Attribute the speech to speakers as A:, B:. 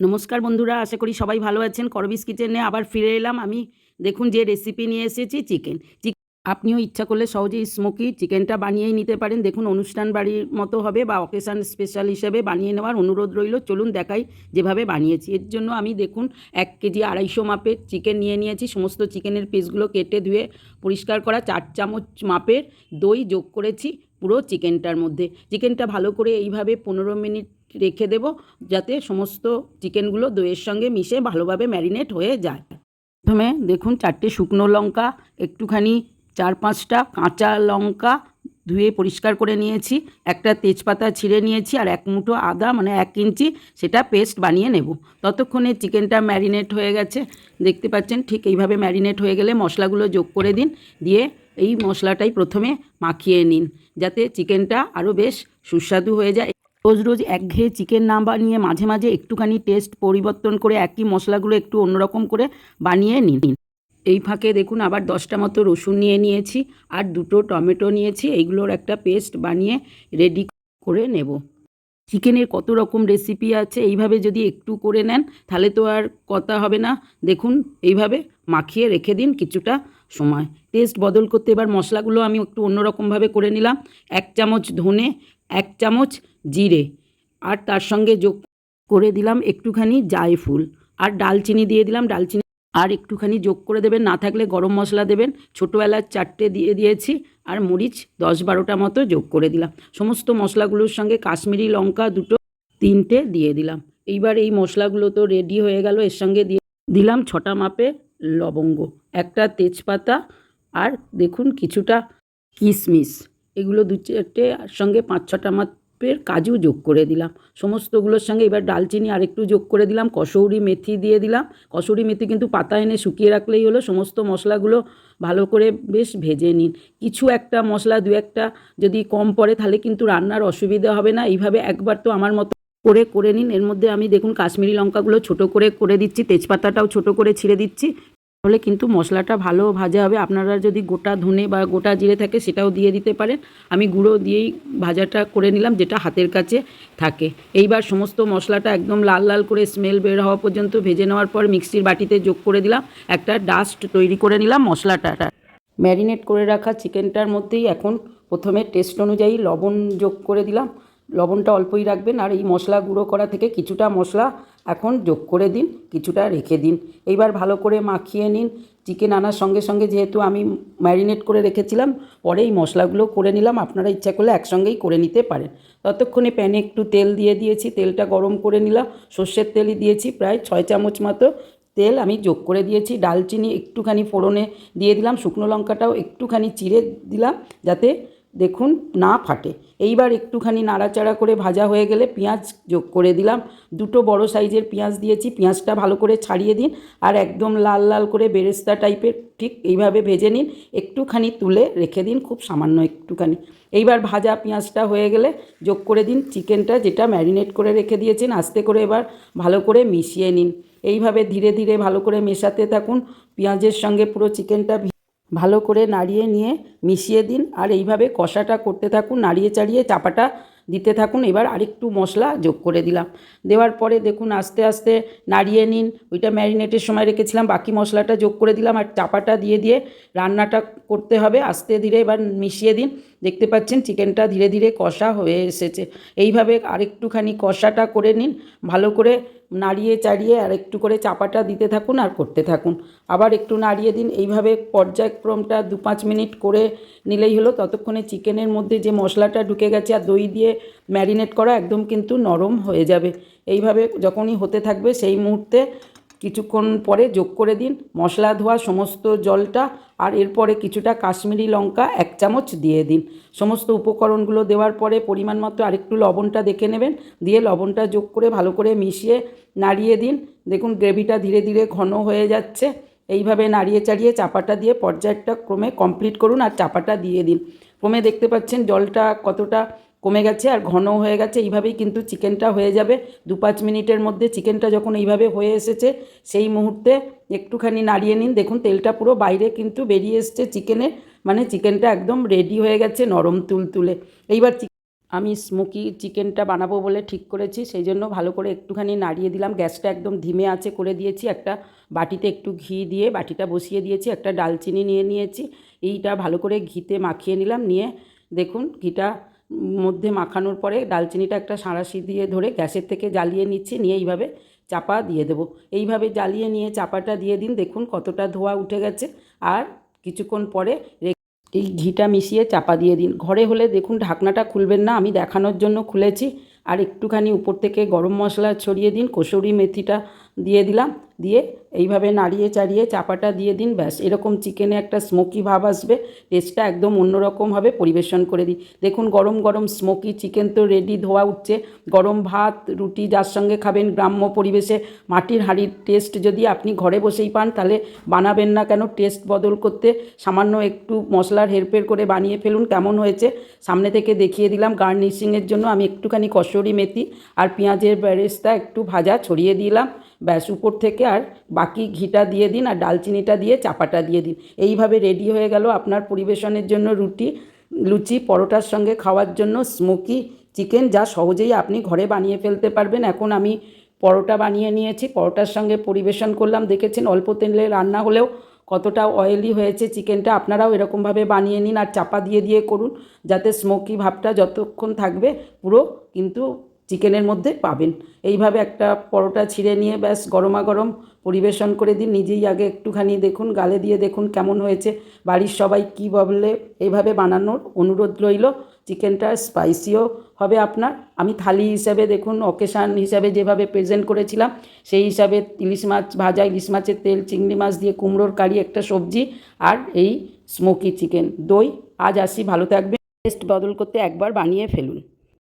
A: নমস্কার বন্ধুরা, আশা করি সবাই ভালো আছেন। করবিস কিচেনে আবার ফিরে এলাম আমি। দেখুন যে রেসিপি নিয়ে এসেছি চিকেন চিক আপনিও ইচ্ছা করলে সহজেই স্মোকি চিকেনটা বানিয়েই নিতে পারেন। দেখুন অনুষ্ঠান বাড়ির মতো হবে বা অকেশান স্পেশাল হিসেবে বানিয়ে নেওয়ার অনুরোধ রইল। চলুন দেখাই যেভাবে বানিয়েছি। এর জন্য আমি দেখুন এক কেজি আড়াইশো মাপের চিকেন নিয়ে নিয়েছি। সমস্ত চিকেনের পিসগুলো কেটে ধুয়ে পরিষ্কার করা চার চামচ মাপের দই যোগ করেছি। পুরো চিকেনটার মধ্যে। চিকেনটা ভালো করে এইভাবে পনেরো মিনিট রেখে দেব, যাতে সমস্ত চিকেনগুলো দইয়ের সঙ্গে মিশে ভালোভাবে ম্যারিনেট হয়ে যায়। প্রথমে দেখুন চারটে শুকনো লঙ্কা, একটুখানি চার পাঁচটা কাঁচা লঙ্কা ধুয়ে পরিষ্কার করে নিয়েছি, একটা তেজপাতা ছিঁড়ে নিয়েছি আর এক মুঠো আদা মানে এক ইঞ্চি সেটা পেস্ট বানিয়ে নেব। ততক্ষণে চিকেনটা ম্যারিনেট হয়ে গেছে। দেখতে পাচ্ছেন ঠিক এইভাবে ম্যারিনেট হয়ে গেলে মশলাগুলো যোগ করে দিন, দিয়ে এই মশলাটাই প্রথমে মাখিয়ে নিন, যাতে চিকেনটা আরও বেশ সুস্বাদু হয়ে যায়। রোজ রোজ একঘেয়ে চিকেন না বানিয়ে মাঝে মাঝে একটুখানি টেস্ট পরিবর্তন করে একই মশলাগুলো একটু অন্যরকম করে বানিয়ে নিন। এই ফাঁকে দেখুন আবার দশটা মতো রসুন নিয়ে নিয়েছি আর দুটো টমেটো নিয়েছি। এইগুলোর একটা পেস্ট বানিয়ে রেডি করে নেব। চিকেনের কত রকম রেসিপি আছে এইভাবে যদি একটু করে নেন তাহলে তো আর কথা হবে না। দেখুন এইভাবে মাখিয়ে রেখে দিন কিছুটা সময়। টেস্ট বদল করতে এবার মশলাগুলো আমি একটু অন্যরকমভাবে করে নিলাম। এক চামচ ধনে, এক চামচ জিরে আর তার সঙ্গে যোগ করে দিলাম একটুখানি জায়ফুল। আর ডালচিনি দিয়ে দিলাম, ডালচিনি আর একটুখানি যোগ করে দেবেন, না থাকলে গরম মশলা দেবেন। ছোটো এলাচ চারটে দিয়ে দিয়েছি আর মরিচ দশ বারোটা মতো যোগ করে দিলাম। সমস্ত মশলাগুলোর সঙ্গে কাশ্মীরি লঙ্কা দুটো তিনটে দিয়ে দিলাম। এইবার এই মশলাগুলো তো রেডি হয়ে গেল, এর সঙ্গে দিয়ে দিলাম ছটা মাপে লবঙ্গ, একটা তেজপাতা আর দেখুন কিছুটা কিশমিশ। এগুলো দু চারটে সঙ্গে পাঁচ ছটা মাপের কাজু যোগ করে দিলাম। সমস্তগুলোর সঙ্গে এবার ডালচিনি আরেকটু যোগ করে দিলাম, কসৌরি মেথি দিয়ে দিলাম। কসৌরি মেথি কিন্তু পাতা এনে শুকিয়ে রাখলেই হলো, সমস্ত মশলাগুলো ভালো করে বেশ ভেজে নিন। কিছু একটা মশলা, দু একটা যদি কম পড়ে তাহলে কিন্তু রান্নার অসুবিধা হবে না। এইভাবে একবার তো আমার মতো করে করে নিন। এর মধ্যে আমি দেখুন কাশ্মীরি লঙ্কাগুলো ছোট করে করে দিচ্ছি, তেজপাতাটাও ছোট করে ছিঁড়ে দিচ্ছি। তাহলে কিন্তু মশলাটা ভালো ভাজা হবে। আপনারা যদি গোটা ধনে বা গোটা জিরে থাকে সেটাও দিয়ে দিতে পারেন। আমি গুঁড়ো দিয়েই ভাজাটা করে নিলাম, যেটা হাতের কাছে থাকে। এইবার সমস্ত মশলাটা একদম লাল লাল করে স্মেল বের হওয়া পর্যন্ত ভেজে নেওয়ার পর মিক্সির বাটিতে যোগ করে দিলাম। একটা ডাস্ট তৈরি করে নিলাম মশলাটা। ম্যারিনেট করে রাখা চিকেনটার মধ্যেই এখন প্রথমে টেস্ট অনুযায়ী লবণ যোগ করে দিলাম। লবণটা অল্পই রাখবেন আর এই মশলা গুঁড়ো করা থেকে কিছুটা মশলা এখন যোগ করে দিন, কিছুটা রেখে দিন। এইবার ভালো করে মাখিয়ে নিন। চিকেন আনার সঙ্গে সঙ্গে যেহেতু আমি ম্যারিনেট করে রেখেছিলাম পরে এই মশলাগুলো করে নিলাম। আপনারা ইচ্ছা করলে একসঙ্গেই করে নিতে পারেন। ততক্ষণে প্যানে একটু তেল দিয়ে দিয়েছি। তেলটা গরম করে নিলাম। সর্ষের তেলই দিয়েছি, প্রায় ছয় চামচ মতো তেল আমি যোগ করে দিয়েছি। ডালচিনি একটুখানি ফোড়নে দিয়ে দিলাম। শুকনো লঙ্কাটাও একটুখানি চিড়ে দিলাম, যাতে দেখুন, না ফাটে। এইবার একটুখানি নাড়াচাড়া করে ভাজা হয়ে গেলে পেঁয়াজ যোগ করে দিলাম। দুটো বড় সাইজের পেঁয়াজ দিয়েছি। পেঁয়াজটা ভালো করে ছাড়িয়ে দিন আর একদম লাল লাল করে বেরেস্তা টাইপের ঠিক এইভাবে ভেজে নিন। একটুখানি তুলে রেখে দিন, খুব সামান্য একটুখানি। এইবার ভাজা পেঁয়াজটা হয়ে গেলে যোগ করে দিন চিকেনটা যেটা ম্যারিনেট করে রেখে দিয়েছেন, আস্তে করে এবার ভালো করে মিশিয়ে নিন। এইভাবে ধীরে ধীরে ভালো করে মেশাতে থাকুন। পেঁয়াজের সঙ্গে পুরো চিকেনটা ভালো করে নাড়িয়ে নিয়ে মিশিয়ে দিন। আর এইভাবে কষাটা করতে থাকুন, নাড়িয়ে চাড়িয়ে চাপাটা দিতে থাকুন। এবার আরেকটু মশলা যোগ করে দিলাম। দেওয়ার পরে দেখুন আস্তে আস্তে নাড়িয়ে নিন। ওইটা ম্যারিনেটের সময় রেখেছিলাম, বাকি মশলাটা যোগ করে দিলাম। আর চাপাটা দিয়ে দিয়ে রান্নাটা করতে হবে। আস্তে ধীরে এবার মিশিয়ে দিন। দেখতে পাচ্ছেন চিকেনটা ধীরে ধীরে কষা হয়ে এসেছে। এইভাবে আরেকটুখানি কষাটা করে নিন, ভালো করে নাড়িয়ে চাড়িয়ে আর একটু করে চাপাটা দিতে থাকুন আর করতে থাকুন। আবার একটু নাড়িয়ে দিন, এইভাবে পর্যায়ক্রমটা দু পাঁচ মিনিট করে নিলেই হলো। ততক্ষণে চিকেনের মধ্যে যে মশলাটা ঢুকে গেছে আর দই দিয়ে ম্যারিনেট করা একদম কিন্তু নরম হয়ে যাবে। এইভাবে যখনই হতে থাকবে সেই মুহূর্তে কিছুক্ষণ পরে যোগ করে দিন। মশলা ধোয়া সমস্ত জলটা আর এরপরে কিছুটা কাশ্মীরি লঙ্কা এক চামচ দিয়ে দিন। সমস্ত উপকরণগুলো দেওয়ার পরে পরিমাণ মতো আরেকটু লবণটা দেখে নেবেন। দিয়ে লবণটা যোগ করে ভালো করে মিশিয়ে নাড়িয়ে দিন। দেখুন গ্রেভিটা ধীরে ধীরে ঘন হয়ে যাচ্ছে। এইভাবে নাড়িয়ে চাড়িয়ে চাপাটা দিয়ে পর্যায়টা ক্রমে কমপ্লিট করুন আর চাপাটা দিয়ে দিন। ক্রমে দেখতে পাচ্ছেন জলটা কতটা কমে গেছে আর ঘন হয়ে গেছে। এইভাবেই কিন্তু চিকেনটা হয়ে যাবে। দু পাঁচ মিনিটের মধ্যে চিকেনটা যখন এইভাবে হয়ে এসেছে, সেই মুহূর্তে একটুখানি নাড়িয়ে নিন। দেখুন, তেলটা পুরো বাইরে কিন্তু বেরিয়ে এসছে চিকেনের মানে চিকেনটা একদম রেডি হয়ে গেছে নরম তুলতুলে। এইবার আমি স্মোকি চিকেনটা বানাবো বলে ঠিক করেছি। সেই জন্য ভালো করে একটুখানি নাড়িয়ে দিলাম। গ্যাসটা একদম ধিমে আছে করে দিয়েছি। একটা বাটিতে একটু ঘি দিয়ে বাটিটা বসিয়ে দিয়েছি। একটা ডালচিনি নিয়ে নিয়েছি। এইটা ভালো করে ঘিতে মাখিয়ে নিলাম। নিয়ে দেখুন, ঘিটা মধ্যে মাখানোর পরে ডালচিনিটা একটা সাঁড়াশি দিয়ে ধরে গ্যাসের থেকে জ্বালিয়ে নিচ্ছি, নিয়ে এইভাবে চাপা দিয়ে দেবো। এইভাবে জ্বালিয়ে নিয়ে চাপাটা দিয়ে দিন, দেখুন কতটা ধোয়া উঠে গেছে। আর কিছুক্ষণ পরে এই ঘিটা মিশিয়ে চাপা দিয়ে দিন। ঘরে হলে দেখুন ঢাকনাটা খুলবেন না, আমি দেখানোর জন্য খুলেছি। আর একটুখানি উপর থেকে গরম মশলা ছড়িয়ে দিন, কসুরি মেথিটা দিয়ে দিলাম, দিয়ে এইভাবে নাড়িয়ে চাড়িয়ে চাপাটা দিয়ে দিন, ব্যাস। এরকম চিকেনে একটা স্মোকি ভাব আসবে টেস্টটা একদম অন্যরকম হবে, পরিবেশন করে দিই দেখুন, গরম গরম স্মোকি চিকেন তো রেডি ধোয়া উঠছে। গরম ভাত, রুটি যার সঙ্গে খাবেন, গ্রাম্য পরিবেশে মাটির হাঁড়ির টেস্ট যদি আপনি ঘরে বসেই পান, তাহলে বানাবেন না কেন? টেস্ট বদল করতে সামান্য একটু মশলার হেরফের করে বানিয়ে ফেলুন, কেমন হয়েছে? সামনে থেকে দেখিয়ে দিলাম গার্নিশিংয়ের জন্য। আমি একটুখানি কসুরি মেথি আর পেঁয়াজের বেরেস্তা একটু ভাজা ছড়িয়ে দিলাম। ব্যাস, উপর থেকে আর বাকি ঘিটা দিয়ে দিন আর ডালচিনিটা দিয়ে চাপাটা দিয়ে দিন। এইভাবে রেডি হয়ে গেল আপনার পরিবেশনের জন্য রুটি, লুচি, পরোটার সঙ্গে খাওয়ার জন্য স্মোকি চিকেন যা সহজেই আপনি ঘরে বানিয়ে ফেলতে পারবেন। এখন আমি পরোটা বানিয়ে নিয়েছি, পরোটার সঙ্গে পরিবেশন করলাম। দেখেছেন, অল্প তেলে রান্না হলেও কতটা অয়েলি হয়েছে চিকেনটা আপনারাও এরকমভাবে বানিয়ে নিন আর চাপা দিয়ে দিয়ে করুন, যাতে স্মোকি ভাবটা যতক্ষণ থাকবে পুরো কিন্তু চিকেনের মধ্যে পাবেন। এইভাবে একটা পরোটা ছিঁড়ে নিয়ে ব্যাস গরমা গরম পরিবেশন করে দিন। নিজেই আগে একটুখানি দেখুন, গালে দিয়ে দেখুন কেমন হয়েছে। বাড়ির সবাই কী বলে এইভাবে বানানোর অনুরোধ রইল। চিকেনটা স্পাইসিও হবে আপনার। আমি থালি হিসাবে দেখুন, অকেশান হিসাবে যেভাবে প্রেজেন্ট করেছিলাম, সেই হিসাবে ইলিশ মাছ ভাজা, ইলিশ মাছের তেল, চিংড়ি মাছ দিয়ে কুমড়োর কারি, একটা সবজি আর এই স্মোকি চিকেন। দই, আজ আসি। ভালো থাকবে টেস্ট বদল করতে একবার বানিয়ে ফেলুন।